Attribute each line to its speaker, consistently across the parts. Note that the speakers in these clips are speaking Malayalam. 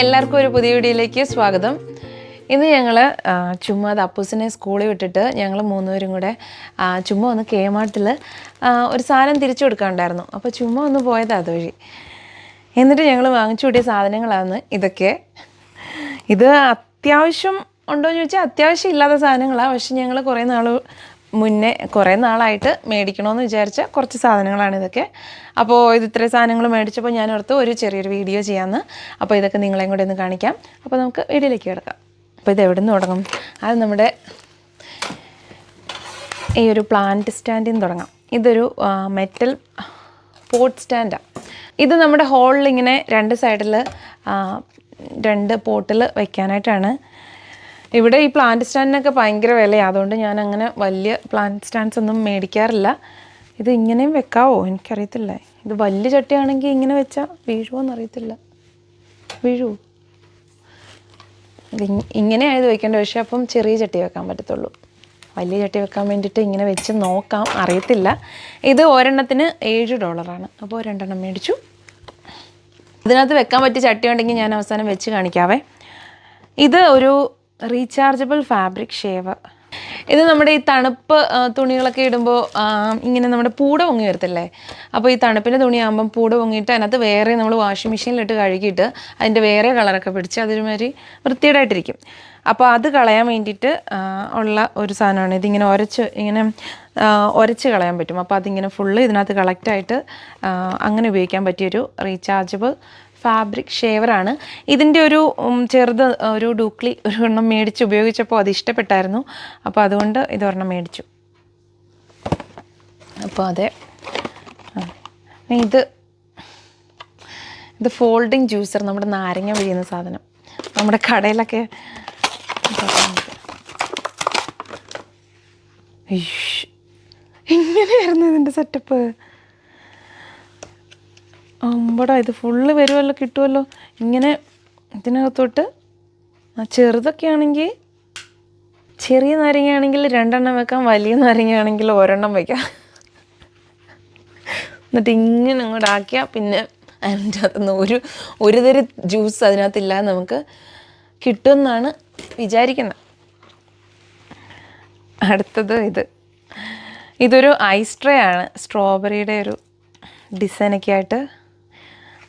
Speaker 1: എല്ലാവർക്കും ഒരു പുതിയ വീഡിയോയിലേക്ക് സ്വാഗതം. ഇന്ന് ഞങ്ങൾ ചുമ്മാ അത് അപ്പൂസിനെ സ്കൂളിൽ വിട്ടിട്ട് ഞങ്ങൾ മൂന്നുപേരും കൂടെ ചുമ്മാ ഒന്ന് കേമാട്ടിൽ ഒരു സാധനം തിരിച്ചു കൊടുക്കാനുണ്ടായിരുന്നു. അപ്പോൾ ചുമ്മാ ഒന്ന് പോയത് അതുവഴി എന്നിട്ട് ഞങ്ങൾ വാങ്ങിച്ചു കൂട്ടിയ സാധനങ്ങളാണ് ഇതൊക്കെ. ഇത് അത്യാവശ്യം ഉണ്ടോ എന്ന് ചോദിച്ചാൽ അത്യാവശ്യം ഇല്ലാത്ത സാധനങ്ങളാണ് പക്ഷെ ഞങ്ങൾ കുറേ നാൾ മുന്നേ കുറേ നാളായിട്ട് മേടിക്കണമെന്ന് വിചാരിച്ച കുറച്ച് സാധനങ്ങളാണ് ഇതൊക്കെ. അപ്പോൾ ഇത് ഇത്രയും സാധനങ്ങൾ മേടിച്ചപ്പോൾ ഞാൻ ഓർത്ത് ഒരു ചെറിയൊരു വീഡിയോ ചെയ്യാമെന്ന് അപ്പോൾ ഇതൊക്കെ നിങ്ങളെയും കൂടെ ഒന്ന് കാണിക്കാം. അപ്പോൾ നമുക്ക് വീഡിയോയിലേക്ക് കിടക്കാം. അപ്പോൾ ഇത് എവിടെ നിന്ന് തുടങ്ങും? അത് നമ്മുടെ ഈ ഒരു പ്ലാന്റ് സ്റ്റാൻഡിൽ നിന്ന് തുടങ്ങാം. ഇതൊരു മെറ്റൽ പോട്ട് സ്റ്റാൻഡാണ് ഇത് നമ്മുടെ ഹോളിൽ ഇങ്ങനെ രണ്ട് സൈഡിൽ രണ്ട് പോട്ടിൽ വയ്ക്കാനായിട്ടാണ് ഇവിടെ ഈ പ്ലാന്റ് സ്റ്റാൻഡിനൊക്കെ ഭയങ്കര വിലയാണ് അതുകൊണ്ട് ഞാൻ അങ്ങനെ വലിയ പ്ലാന്റ് സ്റ്റാൻഡ്സ് ഒന്നും മേടിക്കാറില്ല. ഇത് ഇങ്ങനെയും വെക്കാവോ? എനിക്കറിയത്തില്ല. ഇത് വലിയ ചട്ടിയാണെങ്കിൽ ഇങ്ങനെ വെച്ചാൽ വീഴുമോ എന്നറിയത്തില്ല വീഴുമോ ഇത് ഇങ്- ഇങ്ങനെയാണ് ഇത് പക്ഷേ അപ്പം ചെറിയ ചട്ടി വെക്കാൻ പറ്റത്തുള്ളൂ. വലിയ ചട്ടി വെക്കാൻ വേണ്ടിയിട്ട് ഇങ്ങനെ വെച്ച് നോക്കാം. അറിയത്തില്ല. ഇത് ഒരെണ്ണത്തിന് ഏഴ് ഡോളറാണ്. അപ്പോൾ രണ്ടെണ്ണം മേടിച്ചു. ഇതിനകത്ത് വെക്കാൻ പറ്റിയ ചട്ടി ഉണ്ടെങ്കിൽ ഞാൻ അവസാനം വെച്ച് കാണിക്കാവേ. ഇത് ഒരു റീചാർജബിൾ ഫാബ്രിക് ഷേവർ ഇത് നമ്മുടെ ഈ തണുപ്പ് തുണികളൊക്കെ ഇടുമ്പോൾ ഇങ്ങനെ നമ്മുടെ പൂട പൊങ്ങി വരത്തില്ലേ? അപ്പോൾ ഈ തണുപ്പിന്റെ തുണിയാകുമ്പം പൂട പൊങ്ങിയിട്ട് അതിനകത്ത് വേറെ നമ്മൾ വാഷിംഗ് മെഷീനിലിട്ട് കഴുകിയിട്ട് അതിന്റെ വേറെ കളറൊക്കെ പിടിച്ച് അതൊരുമാതിരി വൃത്തിയേടായിട്ടിരിക്കും അപ്പോൾ അത് കളയാൻ വേണ്ടിയിട്ട് ഉള്ള ഒരു സാധനമാണ്. ഇതിങ്ങനെ ഉരച്ച് ഇങ്ങനെ ഉരച്ച് കളയാൻ പറ്റും. അപ്പോൾ അതിങ്ങനെ ഫുള്ള് ഇതിനകത്ത് കളക്റ്റായിട്ട് അങ്ങനെ ഉപയോഗിക്കാൻ പറ്റിയൊരു റീചാർജബിൾ ഫാബ്രിക് ഷേവറാണ്. ഇതിന്റെ ഒരു ചെറുത് ഒരു ഡൂക്ലി ഒരു എണ്ണം മേടിച്ച് ഉപയോഗിച്ചപ്പോൾ അത് ഇഷ്ടപ്പെട്ടായിരുന്നു. അപ്പോൾ അതുകൊണ്ട് ഇതൊരെണ്ണം മേടിച്ചു. അപ്പോൾ അതെ. ഇത് ഇത് ഫോൾഡിങ് ജ്യൂസർ നമ്മുടെ നാരങ്ങ വിഴിയുന്ന സാധനം. നമ്മുടെ കടയിലൊക്കെ. ഇങ്ങനെയായിരുന്നു ഇതിന്റെ സെറ്റപ്പ് അമ്പടാ ഇത് ഫുള്ള് വരുമല്ലോ കിട്ടുമല്ലോ ഇങ്ങനെ ഇതിനകത്തോട്ട് ആ ചെറുതൊക്കെ ആണെങ്കിൽ ചെറിയ നാരങ്ങയാണെങ്കിൽ രണ്ടെണ്ണം വെക്കാം വലിയ നാരങ്ങയാണെങ്കിൽ ഒരെണ്ണം വെക്കാം. എന്നിട്ട് ഇങ്ങനെ അങ്ങോട്ട് ആക്കിയാൽ പിന്നെ അതിന്റെ അകത്തുനിന്ന് ഒരു ഒരു തരി ജ്യൂസ് അതിനകത്തില്ല നമുക്ക് കിട്ടുമെന്നാണ് വിചാരിക്കുന്നത് അടുത്തത് ഇത്. ഇതൊരു ഐസ് ട്രേ ആണ്. സ്ട്രോബെറിയുടെ ഒരു ഡിസൈനൊക്കെ ആയിട്ട്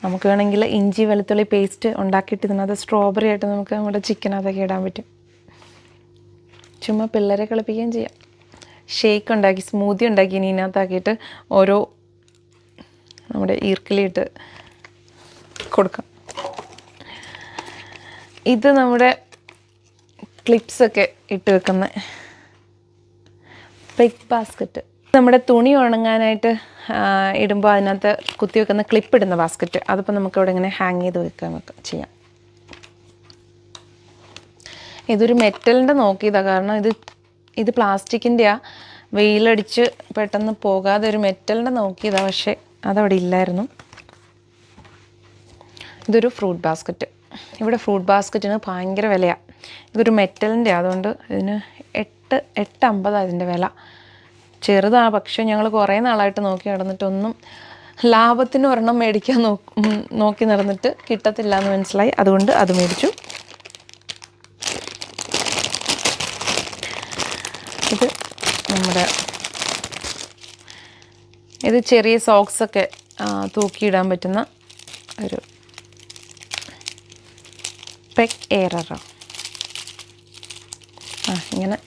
Speaker 1: നമുക്ക് വേണമെങ്കിൽ ഇഞ്ചി വെളുത്തുള്ളി പേസ്റ്റ് ഉണ്ടാക്കിയിട്ട് ഇതിനകത്ത് സ്ട്രോബെറി ആയിട്ട് നമുക്ക് നമ്മുടെ ചിക്കൻ അതൊക്കെ ഇടാൻ പറ്റും. ചുമ്മാ പിള്ളേരെ കളിപ്പിക്കുകയും ചെയ്യാം. ഷേക്ക് ഉണ്ടാക്കി സ്മൂതി ഉണ്ടാക്കി ഇനി ഇതിനകത്താക്കിയിട്ട് ഓരോ നമ്മുടെ ഈർക്കിലിട്ട് കൊടുക്കാം. ഇത് നമ്മുടെ ക്ലിപ്സൊക്കെ ഇട്ട് വെക്കുന്ന പിക് ബാസ്ക്കറ്റ് നമ്മുടെ തുണി ഉണങ്ങാനായിട്ട് ഇടുമ്പോൾ അതിനകത്ത് കുത്തി വെക്കുന്ന ക്ലിപ്പ് ഇടുന്ന ബാസ്ക്കറ്റ് അതിപ്പോൾ നമുക്കിവിടെ ഇങ്ങനെ ഹാങ് ചെയ്ത് വെക്കാൻ വെക്കാം ചെയ്യാം. ഇതൊരു മെറ്റലിന്റെ നോക്കിയതാണ് കാരണം ഇത് ഇത് പ്ലാസ്റ്റിക്കിന്റെയാണ് വെയിലടിച്ച് പെട്ടെന്ന് പോകാതെ ഒരു മെറ്റലിന്റെ നോക്കിയതാണ് പക്ഷേ അതവിടെ ഇല്ലായിരുന്നു. ഇതൊരു ഫ്രൂട്ട് ബാസ്ക്കറ്റ് ഇവിടെ ഫ്രൂട്ട് ബാസ്ക്കറ്റിന് ഭയങ്കര വിലയാണ് ഇതൊരു മെറ്റലിന്റെ അതുകൊണ്ട് ഇതിന് എട്ട് എട്ട് അമ്പതാണ് ഇതിന്റെ വില. ചെറുതാണ് പക്ഷേ ഞങ്ങൾ കുറേ നാളായിട്ട് നോക്കി നടന്നിട്ടൊന്നും ലാഭത്തിന് ഒരെണ്ണം മേടിക്കാൻ നോക്കി നടന്നിട്ട് കിട്ടത്തില്ല എന്ന് മനസ്സിലായി. അതുകൊണ്ട് അത് മേടിച്ചു. ഇത് നമ്മുടെ ഇത് ചെറിയ സോക്സൊക്കെ തൂക്കിയിടാൻ പറ്റുന്ന ഒരു പെക് എയറാണ് ആ ഇങ്ങനെ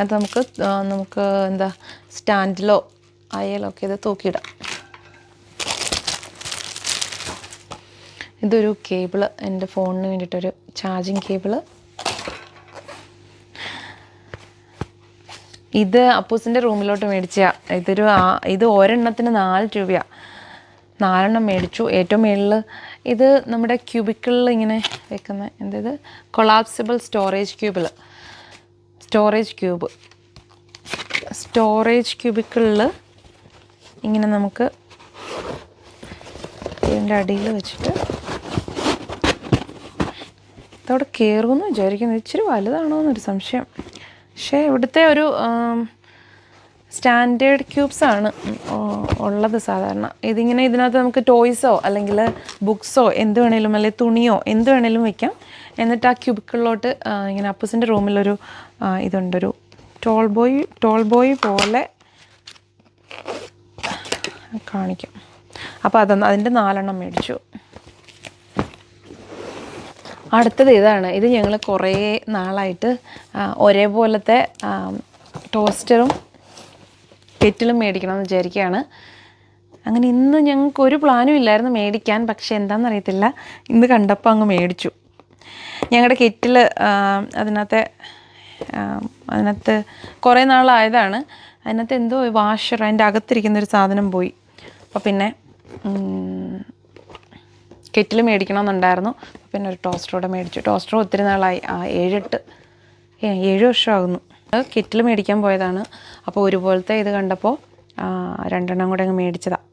Speaker 1: ഇതിനകത്ത് നമുക്ക് നമുക്ക് എന്താ സ്റ്റാൻഡിലോ അയലോ ഒക്കെ ഇത് തൂക്കിയിടാം. ഇതൊരു കേബിൾ എന്റെ ഫോണിന് വേണ്ടിയിട്ടൊരു ചാർജിങ് കേബിൾ. ഇത് അപ്പൂസിന്റെ റൂമിലോട്ട് മേടിച്ച ഇതൊരു ഇത് ഒരെണ്ണത്തിന് നാല് രൂപയാണ് നാലെണ്ണം മേടിച്ചു. ഏറ്റവും മേളിൽ ഇത് നമ്മുടെ ക്യൂബിക്കിളിൽ ഇങ്ങനെ വെക്കുന്ന എന്തത്? കൊളാപ്സിബിൾ സ്റ്റോറേജ് ക്യൂബിൽ സ്റ്റോറേജ് ക്യൂബ് സ്റ്റോറേജ് ക്യൂബിക്കിളിൽ ഇങ്ങനെ നമുക്ക് ഇതിന്റെ അടിയിൽ വെച്ചിട്ട് ഇതവിടെ കയറുമെന്ന് വിചാരിക്കുന്നു. ഇച്ചിരി വലുതാണോ എന്നൊരു സംശയം. പക്ഷേ ഇവിടുത്തെ ഒരു സ്റ്റാൻഡേർഡ് ക്യൂബ്സ് ആണ്. ഉള്ളത് സാധാരണ. ഇതിങ്ങനെ ഇതിനകത്ത് നമുക്ക് ടോയ്സോ അല്ലെങ്കിൽ ബുക്സോ എന്ത് വേണേലും അല്ലെങ്കിൽ തുണിയോ എന്ത് വേണേലും വെക്കാം. എന്നിട്ട് ആ ക്യൂബിക്കിളിലോട്ട് ഇങ്ങനെ അപ്പൂസിന്റെ റൂമിലൊരു ഇതുണ്ടൊരു ടോൾ ബോയ് ടോൾ ബോയ് പോലെ കാണിക്കും. അപ്പോൾ അതൊന്ന് അതിന്റെ നാലെണ്ണം മേടിച്ചു. അടുത്തത് ഇതാണ്. ഇത് ഞങ്ങൾ കുറേ നാളായിട്ട് ഒരേപോലത്തെ ടോസ്റ്ററും കെറ്റിലും മേടിക്കണം എന്ന് വിചാരിക്കുകയാണ്. അങ്ങനെ ഇന്ന് ഞങ്ങൾക്ക് ഒരു പ്ലാനും ഇല്ലായിരുന്നു മേടിക്കാൻ പക്ഷേ എന്താണെന്ന് അറിയത്തില്ല. ഇന്ന് കണ്ടപ്പോൾ അങ്ങ് മേടിച്ചു. ഞങ്ങളുടെ കെറ്റിൽ അതിനകത്തെ അതിനകത്ത് കുറേ നാളായതാണ്. അതിനകത്ത് എന്തോ വാഷർ അതിന്റെ അകത്തിരിക്കുന്ന ഒരു സാധനം പോയി. അപ്പോൾ പിന്നെ കെറ്റിൽ മേടിക്കണമെന്നുണ്ടായിരുന്നു. പിന്നെ ഒരു ടോസ്റ്ററോടെ മേടിച്ചു. ടോസ്റ്റർ ഒത്തിരി നാളായി. ആ ഏഴെട്ട് ഏഴ് വർഷമാകുന്നു. കെറ്റിൽ മേടിക്കാൻ പോയതാണ്. അപ്പോൾ ഒരുപോലത്തെ ഇത് കണ്ടപ്പോൾ രണ്ടെണ്ണം കൂടെ അങ്ങ് മേടിച്ചതാണ്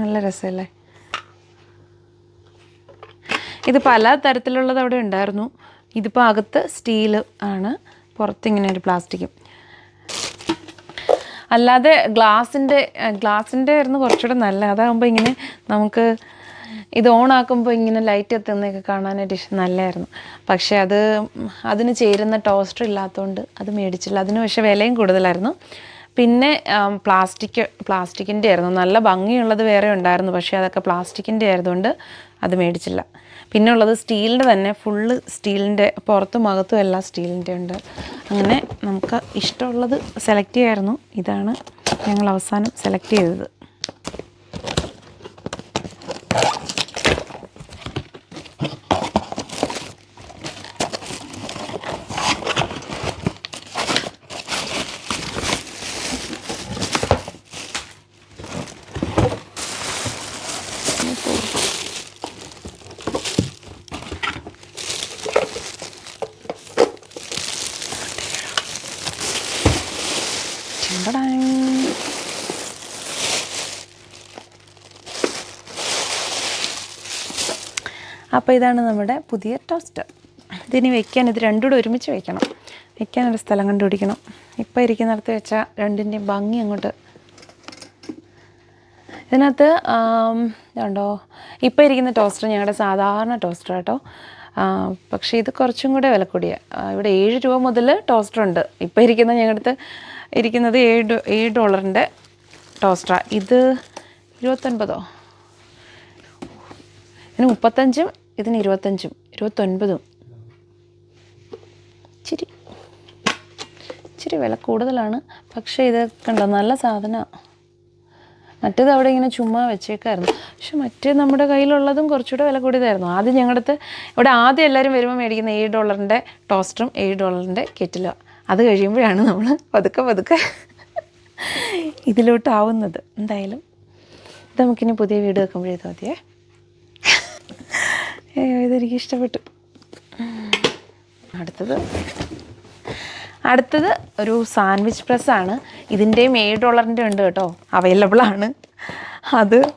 Speaker 1: നല്ല രസമല്ലേ? ഇത് പല തരത്തിലുള്ളത് അവിടെ ഉണ്ടായിരുന്നു. ഇതിപ്പോൾ അകത്ത് സ്റ്റീൽ ആണ്. പുറത്ത് ഇങ്ങനെ ഒരു പ്ലാസ്റ്റിക്കും. അല്ലാതെ ഗ്ലാസിന്റെ ഗ്ലാസിന്റെ ആയിരുന്നു കുറച്ചുകൂടെ നല്ല അതാകുമ്പോൾ ഇങ്ങനെ നമുക്ക് ഇത് ഓൺ ആക്കുമ്പോൾ ഇങ്ങനെ ലൈറ്റ് എത്തുന്നതൊക്കെ കാണാനായിട്ട് നല്ലതായിരുന്നു പക്ഷേ അത് അതിന് ചേരുന്ന ടോസ്റ്റർ ഇല്ലാത്തതുകൊണ്ട് അത് മേടിച്ചില്ല. അതിന് പക്ഷേ വിലയും കൂടുതലായിരുന്നു. പിന്നെ പ്ലാസ്റ്റിക് പ്ലാസ്റ്റിക്കിന്റെ ആയിരുന്നു. നല്ല ഭംഗിയുള്ളത് വേറെ ഉണ്ടായിരുന്നു. പക്ഷേ അതൊക്കെ പ്ലാസ്റ്റിക്കിന്റെ ആയതുകൊണ്ട് അത് മേടിച്ചില്ല. പിന്നെ ഉള്ളത് സ്റ്റീലിന്റെ തന്നെ ഫുള്ള് സ്റ്റീലിന്റെ പുറത്തും അകത്തും എല്ലാം സ്റ്റീലിന്റെ ഉണ്ട്. അങ്ങനെ നമുക്ക് ഇഷ്ടമുള്ളത് സെലക്ട് ചെയ്യായിരുന്നു. ഇതാണ് ഞങ്ങൾ അവസാനം സെലക്ട് ചെയ്തത്. അപ്പോൾ ഇതാണ് നമ്മുടെ പുതിയ ടോസ്റ്റർ ഇതിനി വെക്കാൻ ഇത് രണ്ടും കൂടെ ഒരുമിച്ച് വെക്കണം. വെക്കാനൊരു സ്ഥലം കണ്ടുപിടിക്കണം. ഇപ്പോൾ ഇരിക്കുന്നിടത്ത് വെച്ചാൽ രണ്ടിന്റെയും ഭംഗി അങ്ങോട്ട്. ഇതിനകത്ത് ഉണ്ടോ ഇപ്പോൾ ഇരിക്കുന്ന ടോസ്റ്റർ ഞങ്ങളുടെ സാധാരണ ടോസ്റ്റർ കേട്ടോ പക്ഷേ ഇത് കുറച്ചും കൂടെ വില കൂടിയ ഇവിടെ ഏഴ് രൂപ മുതൽ ടോസ്റ്റർ ഉണ്ട്. ഇപ്പോൾ ഇരിക്കുന്ന ഞങ്ങളുടെ ഇരിക്കുന്നത് ഏഴ് ഏഴ് ഡോളറിന്റെ ടോസ്റ്ററാണ് ഇത് ഇരുപത്തൊൻപതോ? ഇതിന് മുപ്പത്തഞ്ചും ഇതിന് ഇരുപത്തഞ്ചും ഇരുപത്തൊൻപതും. ഇച്ചിരി ഇച്ചിരി വില കൂടുതലാണ്. പക്ഷേ ഇത് കണ്ടോ നല്ല സാധനമാണ് മറ്റേത് അവിടെ ഇങ്ങനെ ചുമ്മാ വെച്ചേക്കായിരുന്നു. പക്ഷെ മറ്റേ നമ്മുടെ കയ്യിലുള്ളതും കുറച്ചുകൂടെ വില കൂടിയതായിരുന്നു. ആദ്യം ഞങ്ങളുടെ ഇവിടെ ആദ്യം എല്ലാവരും വരുമ്പോൾ മേടിക്കുന്ന ഏഴ് ഡോളറിന്റെ ടോസ്റ്ററും ഏഴ് ഡോളറിന്റെ കെറ്റിലും. അത് കഴിയുമ്പോഴാണ് നമ്മൾ പതുക്കെ പതുക്കെ ഇതിലോട്ടാവുന്നത്. എന്തായാലും ഇത് നമുക്കിനി പുതിയ വീട് വെക്കുമ്പോഴേ മതിയേ. അയ്യോ ഇതെനിക്ക് ഇഷ്ടപ്പെട്ടു. അടുത്തത്. അടുത്തത് ഒരു സാൻഡ്വിച്ച് പ്രസ്സാണ്. ഇതിന്റെയും ഏഴ് ഡോളറിന്റെ ഉണ്ട് കേട്ടോ. അവൈലബിൾ ആണ്. അത്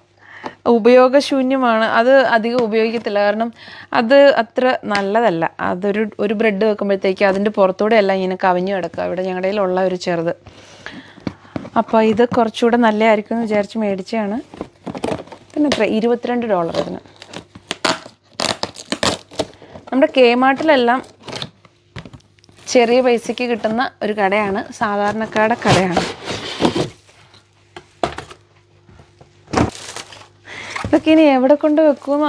Speaker 1: ഉപയോഗശൂന്യമാണ്. അത് അധികം ഉപയോഗിക്കത്തില്ല. കാരണം അത് അത്ര നല്ലതല്ല. അതൊരു ഒരു ബ്രെഡ് വെക്കുമ്പോഴത്തേക്ക് അതിന്റെ പുറത്തൂടെ എല്ലാം ഇങ്ങനെ കവിഞ്ഞു കിടക്കുക. ഇവിടെ ഞങ്ങളുടെ കയ്യിലുള്ള ഒരു ചെറുത്. അപ്പോൾ ഇത് കുറച്ചുകൂടെ നല്ലതായിരിക്കും എന്ന് വിചാരിച്ച് മേടിച്ചതാണ്. പിന്നെ എത്ര ഇരുപത്തിരണ്ട് ഡോളർ ഇതിന്. നമ്മുടെ കെ മാർട്ടിലെല്ലാം ചെറിയ പൈസയ്ക്ക് കിട്ടുന്ന ഒരു കടയാണ്. സാധാരണക്കാരുടെ കടയാണ്. ഇതൊക്കെ ഇനി എവിടെ കൊണ്ട് വെക്കുന്ന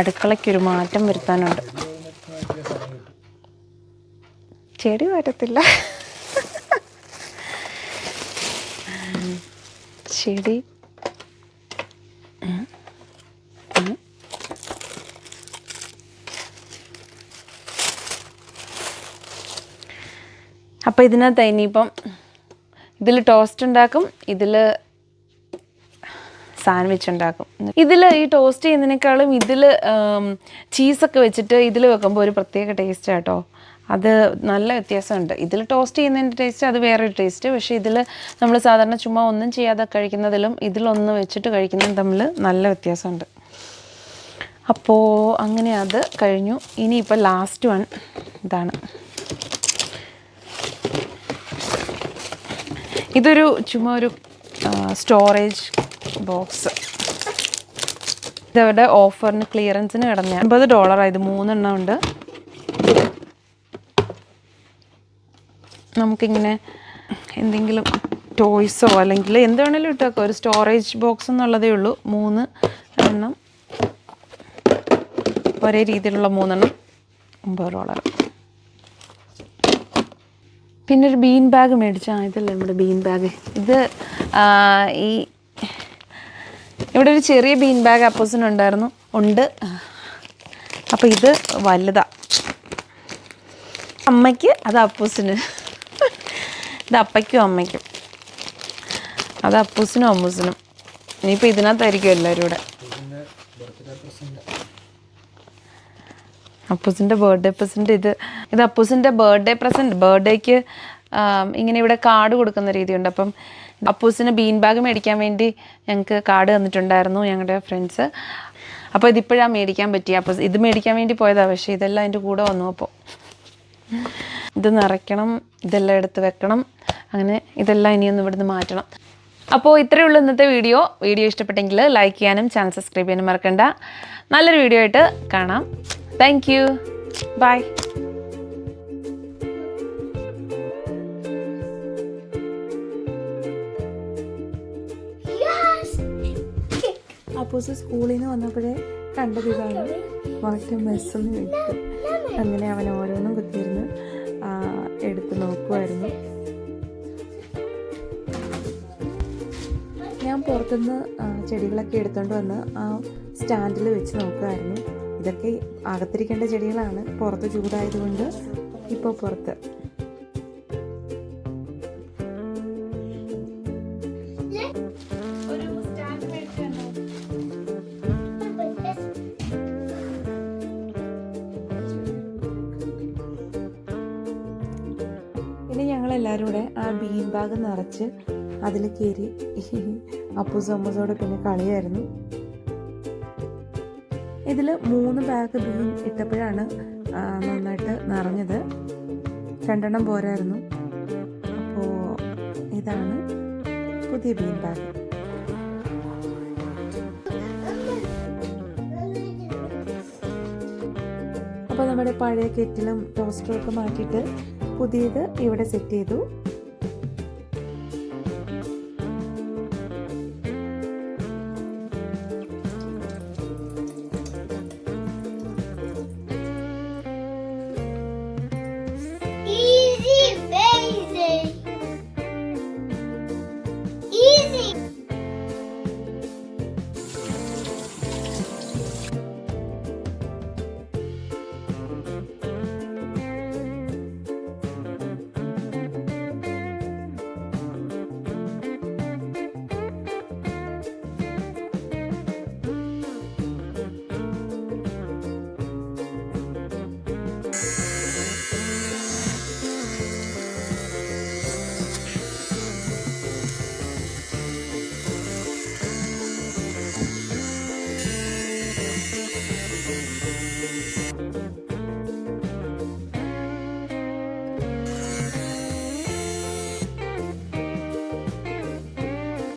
Speaker 1: അടുക്കളയ്ക്കൊരു മാറ്റം വരുത്താനുണ്ട്. ചെടി വരത്തില്ല. ചെടി. അപ്പോൾ ഇതിനകത്ത് ഇനിയിപ്പം ഇതിൽ ടോസ്റ്റ് ഉണ്ടാക്കും ഇതിൽ സാൻഡ്വിച്ച് ഉണ്ടാക്കും. ഇതിൽ ഈ ടോസ്റ്റ് ചെയ്യുന്നതിനേക്കാളും ഇതിൽ ചീസൊക്കെ വെച്ചിട്ട് ഇതിൽ വെക്കുമ്പോൾ ഒരു പ്രത്യേക ടേസ്റ്റ് കേട്ടോ അത് നല്ല വ്യത്യാസമുണ്ട്. ഇതിൽ ടോസ്റ്റ് ചെയ്യുന്നതിന്റെ ടേസ്റ്റ് അത് വേറൊരു ടേസ്റ്റ് പക്ഷേ ഇതിൽ നമ്മൾ സാധാരണ ചുമ്മാ ഒന്നും ചെയ്യാതെ കഴിക്കുന്നതിലും ഇതിലൊന്ന് വെച്ചിട്ട് കഴിക്കുന്നതും തമ്മിൽ നല്ല വ്യത്യാസമുണ്ട്. അപ്പോൾ അങ്ങനെ അത് കഴിഞ്ഞു. ഇനിയിപ്പോൾ ലാസ്റ്റ് വൺ ഇതാണ്. ഇതൊരു ചുമ്മാ ഒരു സ്റ്റോറേജ് ബോക്സ് ഇതവരുടെ ഓഫറിന് ക്ലിയറൻസിന് കിടന്ന അമ്പത് ഡോളറാണ് ഇത്. മൂന്നെണ്ണം ഉണ്ട്. നമുക്കിങ്ങനെ എന്തെങ്കിലും ടോയ്സോ അല്ലെങ്കിൽ എന്ത് വേണേലും ഇട്ടേക്കോ. ഒരു സ്റ്റോറേജ് ബോക്സ് എന്നുള്ളതേ ഉള്ളൂ. മൂന്ന് എണ്ണം. ഒരേ രീതിയിലുള്ള മൂന്നെണ്ണം. ഒമ്പത് ഡോളർ പിന്നെ ഒരു ബീൻ ബാഗ് മേടിച്ചാൽ ഇതല്ലേ നമ്മുടെ ബീൻ ബാഗ്. ഇത് ഈ ഇവിടെ ഒരു ചെറിയ ബീൻ ബാഗ് അപ്പോസിനുണ്ടായിരുന്നു ഉണ്ട്. അപ്പോൾ ഇത് വലുതാ. അമ്മയ്ക്ക് അത് അപ്പൂസിന്. ഇത് അപ്പയ്ക്കും അമ്മയ്ക്കും. അത് അപ്പൂസിനും അമ്മൂസിനും. ഇനിയിപ്പോൾ ഇതിനകത്തായിരിക്കും എല്ലാവരും ഇവിടെ. അപ്പൂസിന്റെ ബർത്ത്ഡേ പ്രസന്റ് ഇത്. ഇത് അപ്പൂസിന്റെ ബർത്ത്ഡേ പ്രസന്റ് ബർത്ത്ഡേക്ക് ഇങ്ങനെ ഇവിടെ കാർഡ് കൊടുക്കുന്ന രീതിയുണ്ട്. അപ്പം അപ്പൂസിന് ബീൻ ബാഗ് മേടിക്കാൻ വേണ്ടി ഞങ്ങൾക്ക് കാർഡ് തന്നിട്ടുണ്ടായിരുന്നു ഞങ്ങളുടെ ഫ്രണ്ട്സ് അപ്പോൾ ഇതിപ്പോഴാണ് മേടിക്കാൻ പറ്റിയ. അപ്പോൾ ഇത് മേടിക്കാൻ വേണ്ടി പോയതാണ് പക്ഷേ ഇതെല്ലാം അതിന്റെ കൂടെ വന്നു. അപ്പോൾ ഇത് നിറയ്ക്കണം ഇതെല്ലാം എടുത്ത് വെക്കണം. അങ്ങനെ ഇതെല്ലാം ഇനിയൊന്ന് ഇവിടുന്ന് മാറ്റണം. അപ്പോൾ ഇത്രയേ ഉള്ളൂ ഇന്നത്തെ വീഡിയോ. വീഡിയോ ഇഷ്ടപ്പെട്ടെങ്കിൽ ലൈക്ക് ചെയ്യാനും ചാനൽ സബ്സ്ക്രൈബ് ചെയ്യാനും മറക്കണ്ട. നല്ലൊരു വീഡിയോ ആയിട്ട് കാണാം. താങ്ക് യു ബൈ അപ്പൂസ് സ്കൂളിൽ നിന്ന് വന്നപ്പോഴേ കണ്ടത് ഇതാണ് വാട്ടർ മെസ്സെന്ന് വിട്ടു അങ്ങനെ അവൻ ഓരോന്നും കുത്തിയിരുന്ന് എടുത്ത് നോക്കുമായിരുന്നു ഞാൻ പുറത്തുനിന്ന് ചെടികളൊക്കെ എടുത്തുകൊണ്ട് വന്ന് ആ സ്റ്റാൻഡിൽ വെച്ച് നോക്കുമായിരുന്നു ഇതൊക്കെ അകത്തിരിക്കേണ്ട ചെടികളാണ്. പുറത്ത് ചൂടായതുകൊണ്ട് ഇപ്പോൾ പുറത്ത്. എല്ലാവരും ആ ബീൻ ബാഗ് നിറച്ച് അതിൽ കയറി അപ്പൂസ് അമ്മൂസോടെ പിന്നെ കളിയായിരുന്നു. ഇതിൽ മൂന്ന് ബാഗ് ബീൻ ഇട്ടപ്പോഴാണ് നന്നായിട്ട് നിറഞ്ഞത്. രണ്ടെണ്ണം പോരായിരുന്നു. അപ്പോൾ ഇതാണ് പുതിയ ബീൻ ബാഗ് അപ്പോൾ നമ്മുടെ പഴയ കെറ്റിലും ടോസ്റ്ററും ഒക്കെ മാറ്റിയിട്ട് പുതിയത് ഇവിടെ സെറ്റ് ചെയ്തു.